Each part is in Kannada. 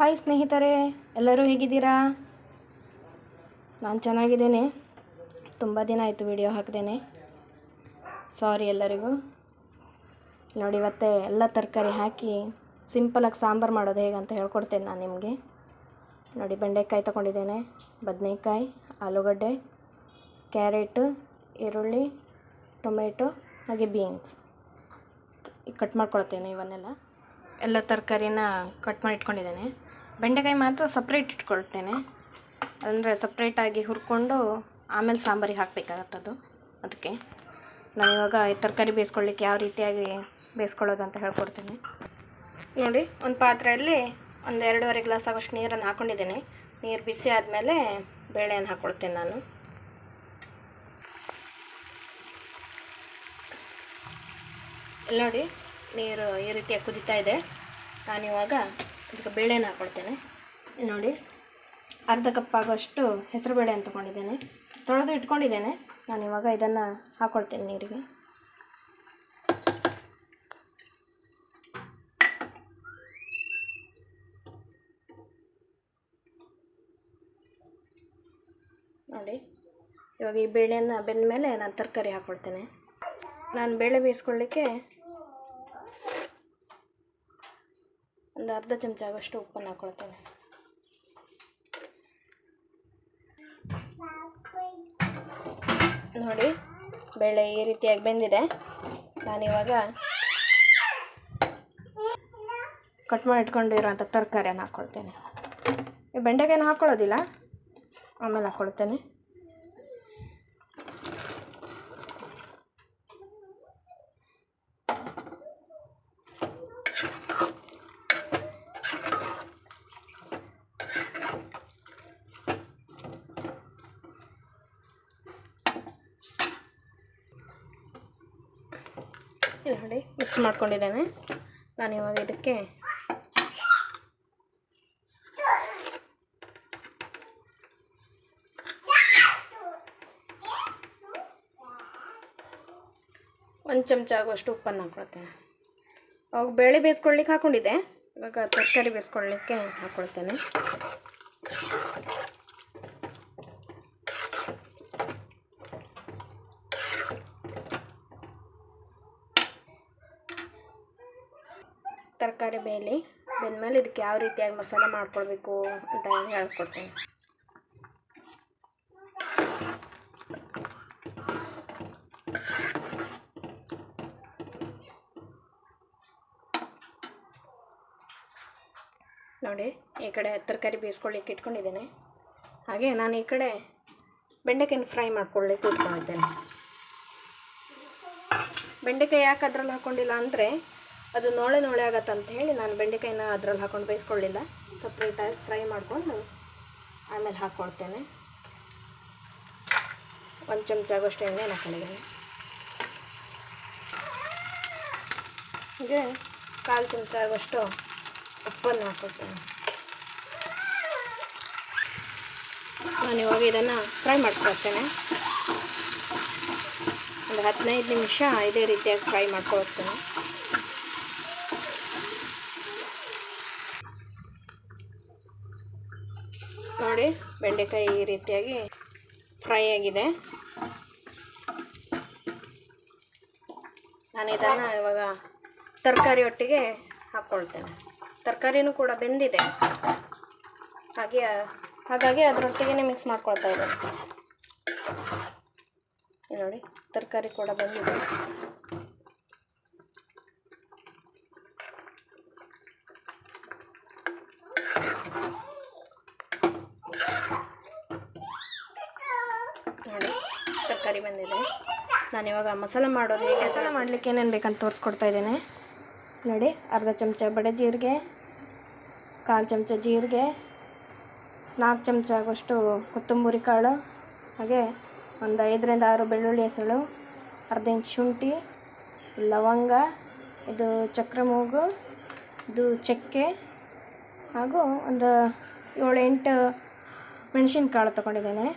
ಹಾಯ್ ಸ್ನೇಹಿತರೆ, ಎಲ್ಲರೂ ಹೇಗಿದ್ದೀರಾ? ನಾನು ಚೆನ್ನಾಗಿದ್ದೇನೆ. ತುಂಬ ದಿನ ಆಯಿತು ವಿಡಿಯೋ ಹಾಕ್ದೇನೆ. ಸಾರಿ ಎಲ್ಲರಿಗೂ. ನೋಡಿ, ಇವತ್ತೆ ಎಲ್ಲ ತರಕಾರಿ ಹಾಕಿ ಸಿಂಪಲಾಗಿ ಸಾಂಬಾರು ಮಾಡೋದು ಹೇಗಂತ ಹೇಳ್ಕೊಡ್ತೇನೆ ನಾನು ನಿಮಗೆ. ನೋಡಿ, ಬೆಂಡೆಕಾಯಿ ತಗೊಂಡಿದ್ದೇನೆ, ಬದನೆಕಾಯಿ, ಆಲೂಗಡ್ಡೆ, ಕ್ಯಾರೆಟು, ಈರುಳ್ಳಿ, ಟೊಮೆಟೊ, ಹಾಗೆ ಬೀನ್ಸ್. ಕಟ್ ಮಾಡ್ಕೊಳ್ತೇನೆ ಇವನ್ನೆಲ್ಲ. ಎಲ್ಲ ತರಕಾರಿನ ಕಟ್ ಮಾಡಿ ಇಟ್ಕೊಂಡಿದ್ದೇನೆ ಬೆಂಡೆಕಾಯಿ ಮಾತ್ರ ಸಪ್ರೇಟ್ ಇಟ್ಕೊಳ್ತೇನೆ. ಅಂದರೆ ಸಪ್ರೇಟಾಗಿ ಹುರ್ಕೊಂಡು ಆಮೇಲೆ ಸಾಂಬಾರಿಗೆ ಹಾಕಬೇಕಾಗತ್ತದು. ಅದಕ್ಕೆ ನಾನು ಇವಾಗ ಈ ತರಕಾರಿ ಬೇಯಿಸ್ಕೊಳ್ಳಿಕ್ಕೆ ಯಾವ ರೀತಿಯಾಗಿ ಬೇಯಿಸ್ಕೊಳ್ಳೋದು ಅಂತ ಹೇಳ್ಕೊಡ್ತೇನೆ. ನೋಡಿ, ಒಂದು ಪಾತ್ರೆಯಲ್ಲಿ ಒಂದು ಎರಡೂವರೆ ಗ್ಲಾಸ್ ಆಗೋಷ್ಟು ನೀರನ್ನು ಹಾಕ್ಕೊಂಡಿದ್ದೀನಿ ನೀರು ಬಿಸಿ ಆದಮೇಲೆ ಬೇಳೆಯನ್ನು ಹಾಕ್ಕೊಳ್ತೇನೆ ನಾನು. ನೋಡಿ, ನೀರು ಈ ರೀತಿಯಾಗಿ ಕುದೀತಾ ಇದೆ. ನಾನು ಇದಕ್ಕೆ ಬೇಳೆನ ಹಾಕ್ಕೊಳ್ತೇನೆ ನೋಡಿ, ಅರ್ಧ ಕಪ್ ಆಗೋಷ್ಟು ಹೆಸರುಬೇಳೆ ಅಂತ ತೊಗೊಂಡಿದ್ದೇನೆ. ತೊಳೆದು ಇಟ್ಕೊಂಡಿದ್ದೇನೆ. ನಾನು ಇವಾಗ ಇದನ್ನು ಹಾಕ್ಕೊಳ್ತೇನೆ ನೀರಿಗೆ. ನೋಡಿ, ಇವಾಗ ಈ ಬೇಳೆಯನ್ನು ಬೆಂದ ಮೇಲೆ ನಾನು ತರಕಾರಿ ಹಾಕ್ಕೊಳ್ತೇನೆ ನಾನು ಬೇಳೆ ಬೇಯಿಸ್ಕೊಳ್ಳಿಕ್ಕೆ ಒಂದು ಅರ್ಧ ಚಮಚ ಆಗೋಷ್ಟು ಉಪ್ಪನ್ನು ಹಾಕ್ಕೊಳ್ತೇನೆ. ನೋಡಿ, ಬೇಳೆ ಈ ರೀತಿಯಾಗಿ ಬೆಂದಿದೆ. ನಾನಿವಾಗ ಕಟ್ ಮಾಡಿ ಇಟ್ಕೊಂಡಿರೋಂಥ ತರಕಾರಿಯನ್ನು ಹಾಕ್ಕೊಳ್ತೇನೆ. ಬೆಂಡೆಕಾಯಿನ ಹಾಕ್ಕೊಳ್ಳೋದಿಲ್ಲ, ಆಮೇಲೆ ಹಾಕ್ಕೊಳ್ತೇನೆ. ಇಲ್ಲಿ ನೋಡಿ ಮಿಕ್ಸ್ ಮಾಡ್ಕೊಂಡಿದ್ದೇನೆ. ನಾನು ಇವಾಗ ಇದಕ್ಕೆ ಒಂದು ಚಮಚ ಆಗುವಷ್ಟು ಉಪ್ಪನ್ನು ಹಾಕ್ಕೊಳ್ತೇನೆ ಅವಾಗ ಬೇಳೆ ಬೇಯಿಸ್ಕೊಳ್ಲಿಕ್ಕೆ ಹಾಕ್ಕೊಂಡಿದ್ದೆ ಇವಾಗ ತರಕಾರಿ ಬೇಯಿಸ್ಕೊಳ್ಳಿಕ್ಕೆ ಹಾಕ್ಕೊಳ್ತೇನೆ ತರಕಾರಿ ಬೇಯಲಿ ಬೆಂದಮೇಲೆ ಇದಕ್ಕೆ ಯಾವ ರೀತಿಯಾಗಿ ಮಸಾಲೆ ಮಾಡ್ಕೊಳ್ಬೇಕು ಅಂತ ಹೇಳಿ ಹೇಳ್ಕೊಡ್ತೇನೆ. ನೋಡಿ, ಈ ಕಡೆ ತರಕಾರಿ ಬೇಯಿಸ್ಕೊಳ್ಳಿಕ್ಕೆ ಇಟ್ಕೊಂಡಿದ್ದೇನೆ. ಹಾಗೆ ನಾನು ಈ ಕಡೆ ಬೆಂಡೆಕಾಯಿನ ಫ್ರೈ ಮಾಡ್ಕೊಳ್ಳಿಕ್ಕೆ ಇಟ್ಕೊಂಡಿದ್ದೇನೆ. ಬೆಂಡೆಕಾಯಿ ಯಾಕೆ ಅದ್ರಲ್ಲಿ ಹಾಕ್ಕೊಂಡಿಲ್ಲ ಅಂದರೆ ಅದು ನೋಳೆ ನೋಳೆ ಆಗತ್ತೆ ಅಂತ ಹೇಳಿ ನಾನು ಬೆಂಡೆಕಾಯಿನ ಅದ್ರಲ್ಲಿ ಹಾಕೊಂಡು ಬೇಯಿಸ್ಕೊಳ್ಳಿಲ್ಲ. ಸಪ್ರೇಟಾಗಿ ಫ್ರೈ ಮಾಡಿಕೊಂಡು ಆಮೇಲೆ ಹಾಕ್ಕೊಳ್ತೇನೆ ಒಂದು ಚಮಚ ಆಗೋಷ್ಟು ಎಣ್ಣೆನ ಹಾಕೊಂಡಿದ್ದೇನೆ. ಹೀಗೆ ಕಾಲು ಚಮಚ ಆಗೋಷ್ಟು ಉಪ್ಪನ್ನು ಹಾಕ್ಕೊಳ್ತೇನೆ ನಾನು ಇವಾಗ ಇದನ್ನು ಫ್ರೈ ಮಾಡ್ಕೊಳ್ತೇನೆ. ಒಂದು ಹದಿನೈದು ನಿಮಿಷ ಇದೇ ರೀತಿಯಾಗಿ ಫ್ರೈ ಮಾಡ್ಕೊಳ್ತೇನೆ. ನೋಡಿ ಬೆಂಡೆಕಾಯಿ ಈ ರೀತಿಯಾಗಿ ಫ್ರೈ ಆಗಿದೆ. ನಾನು ಇದನ್ನು ಇವಾಗ ತರಕಾರಿ ಒಟ್ಟಿಗೆ ಹಾಕ್ಕೊಳ್ತೇನೆ ತರಕಾರಿನೂ ಕೂಡ ಬೆಂದಿದೆ. ಹಾಗೆ, ಹಾಗಾಗಿ ಅದರೊಟ್ಟಿಗೆ ಮಿಕ್ಸ್ ಮಾಡ್ಕೊಳ್ತಾ ಇದ್ದೇನೆ. ನೋಡಿ, ತರಕಾರಿ ಕೂಡ ಬಂದಿದೆ ನೋಡಿ ತರಕಾರಿ ಬಂದಿದೆ. ನಾನು ಇವಾಗ ಮಸಾಲೆ ಮಾಡೋದು ಹೇಗೆ ಮಸಾಲೆ ಮಾಡಲಿಕ್ಕೆ ಏನೇನು ಬೇಕಂತ ತೋರಿಸ್ಕೊಡ್ತಾ ಇದ್ದೇನೆ. ನೋಡಿ, ಅರ್ಧ ಚಮಚ ಬಡೆ ಜೀರಿಗೆ, ಕಾಲು ಚಮಚ ಜೀರಿಗೆ, ನಾಲ್ಕು ಚಮಚ ಆಗುವಷ್ಟು ಕೊತ್ತಂಬರಿ ಕಾಳು, ಹಾಗೆ ಒಂದು ಐದರಿಂದ ಆರು ಬೆಳ್ಳುಳ್ಳಿ ಹೆಸಳು, ಅರ್ಧ ಇಂಚ್ ಶುಂಠಿ, ಲವಂಗ, ಇದು ಚಕ್ರ ಮೂಗು ಇದು ಚಕ್ಕೆ, ಹಾಗೂ ಒಂದು ಏಳೆಂಟು ಮೆಣಸಿನ ಕಾಳು ತೊಗೊಂಡಿದ್ದೇನೆ.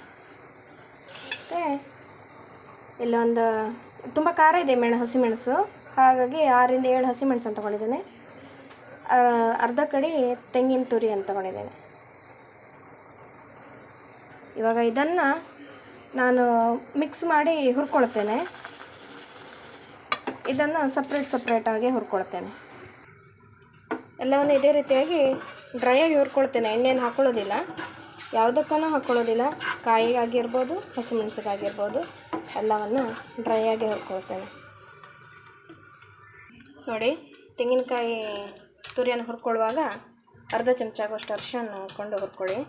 ಮತ್ತು ಇಲ್ಲೊಂದು ತುಂಬ ಖಾರ ಇದೆ ಮೆಣ ಹಸಿಮೆಣಸು ಹಾಗಾಗಿ ಆರಿಂದ ಏಳು ಹಸಿಮೆಣಸನ್ನು ತೊಗೊಂಡಿದ್ದೇನೆ. ಅ- ಅರ್ಧ ಕಡಿ ತೆಂಗಿನ ತುರಿ ಅಂತ ತೊಗೊಂಡಿದ್ದೇನೆ. ಇವಾಗ ಇದನ್ನು ನಾನು ಮಿಕ್ಸ್ ಮಾಡಿ ಹುರ್ಕೊಳ್ತೇನೆ. ಇದನ್ನು ಸಪ್ರೇಟ್ ಸಪ್ರೇಟಾಗಿ ಹುರ್ಕೊಳ್ತೇನೆ. ಎಲ್ಲವನ್ನು ಇದೇ ರೀತಿಯಾಗಿ ಡ್ರೈಯಾಗಿ ಹುರ್ಕೊಳ್ತೇನೆ. ಎಣ್ಣೆಯನ್ನು ಹಾಕೊಳ್ಳೋದಿಲ್ಲ. ಯಾವುದಕ್ಕೂ ಹಾಕ್ಕೊಳ್ಳೋದಿಲ್ಲ ಕಾಯಿಗಾಗಿರ್ಬೋದು ಹಸಿಮೆಣಸಿಗಾಗಿರ್ಬೋದು ಎಲ್ಲವನ್ನು ಡ್ರೈಯಾಗಿ ಹುರ್ಕೊಳ್ತೇನೆ. ನೋಡಿ, ತೆಂಗಿನಕಾಯಿ ತುರಿಯನ್ನು ಹುರ್ಕೊಳ್ಳುವಾಗ ಅರ್ಧ ಚಮಚ ಆಗುವಷ್ಟು ಅರಿಶಿನ ಕೊಂಡು ಹುರ್ಕೊಳ್ಳಿ.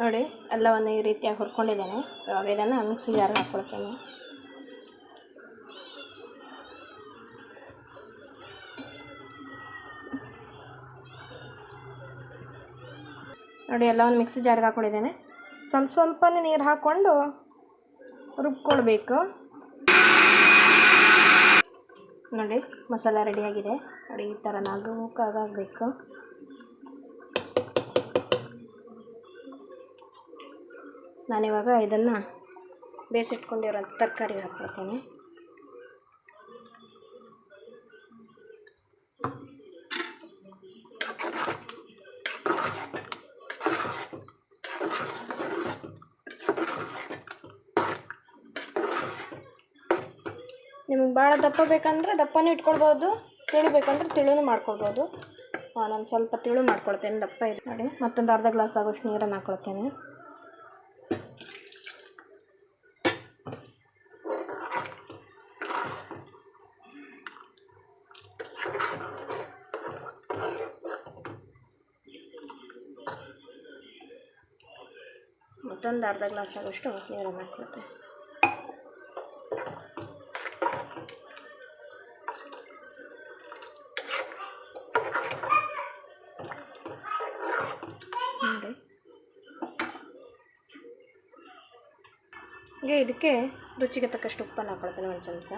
ನೋಡಿ, ಎಲ್ಲವನ್ನು ಈ ರೀತಿಯಾಗಿ ಹುರ್ಕೊಂಡಿದ್ದೇನೆ. ಇದನ್ನು ಮಿಕ್ಸಿ ಜಾರ್ಗೆ ಹಾಕ್ಕೊಳ್ತೇನೆ. ನೋಡಿ ಎಲ್ಲವನ್ನು ಮಿಕ್ಸಿ ಜಾರಿಗೆ ಹಾಕೊಂಡಿದ್ದೇನೆ. ಸ್ವಲ್ಪ ಸ್ವಲ್ಪನೇ ನೀರು ಹಾಕ್ಕೊಂಡು ರುಬ್ಕೊಳ್ಬೇಕು. ನೋಡಿ, ಮಸಾಲ ರೆಡಿಯಾಗಿದೆ ನೋಡಿ, ಈ ಥರ ನಾಜೂಕಾಗಬೇಕು ನಾನಿವಾಗ ಇದನ್ನು ಬೇಯಿಸಿಟ್ಕೊಂಡಿರೋ ತರಕಾರಿ ಹಾಕ್ಕೊಳ್ತೇನೆ ನಿಮಗೆ ಭಾಳ ದಪ್ಪ ಬೇಕಂದ್ರೆ ದಪ್ಪನೂ ಇಟ್ಕೊಳ್ಬೋದು ತಿಳಿ ಬೇಕಂದ್ರೆ ತಿಳುನು ಮಾಡ್ಕೊಳ್ಬೋದು. ನಾನು ಸ್ವಲ್ಪ ತಿಳು ಮಾಡ್ಕೊಳ್ತೇನೆ, ದಪ್ಪ ಇದೆ. ನೋಡಿ, ಮತ್ತೊಂದು ಅರ್ಧ ಗ್ಲಾಸ್ ಆಗೋಷ್ಟು ನೀರನ್ನು ಹಾಕ್ಕೊಳ್ತೇನೆ ಮತ್ತೊಂದು ಅರ್ಧ ಗ್ಲಾಸ್ ಆಗೋಷ್ಟು ನೀರನ್ನು ಹಾಕ್ಕೊಳ್ತೇನೆ ನೋಡಿ ಈಗ ಇದಕ್ಕೆ ರುಚಿಗೆ ತಕ್ಕಷ್ಟು ಉಪ್ಪನ್ನು ಹಾಕೊಳ್ತೇನೆ ಒಂದು ಚಮಚ.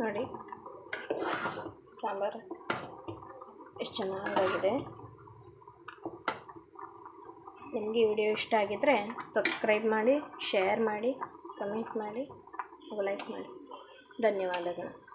ನೋಡಿ ಸಾಂಬಾರು ಎಷ್ಟು ಚೆನ್ನಾಗಾಗಿದೆ. ನಿಮಗೆ ವಿಡಿಯೋ ಇಷ್ಟ ಆಗಿದ್ದರೆ ಸಬ್ಸ್ಕ್ರೈಬ್ ಮಾಡಿ ಶೇರ್ ಮಾಡಿ ಕಮೆಂಟ್ ಮಾಡಿ ಲೈಕ್ ಮಾಡಿ. ಧನ್ಯವಾದಗಳು.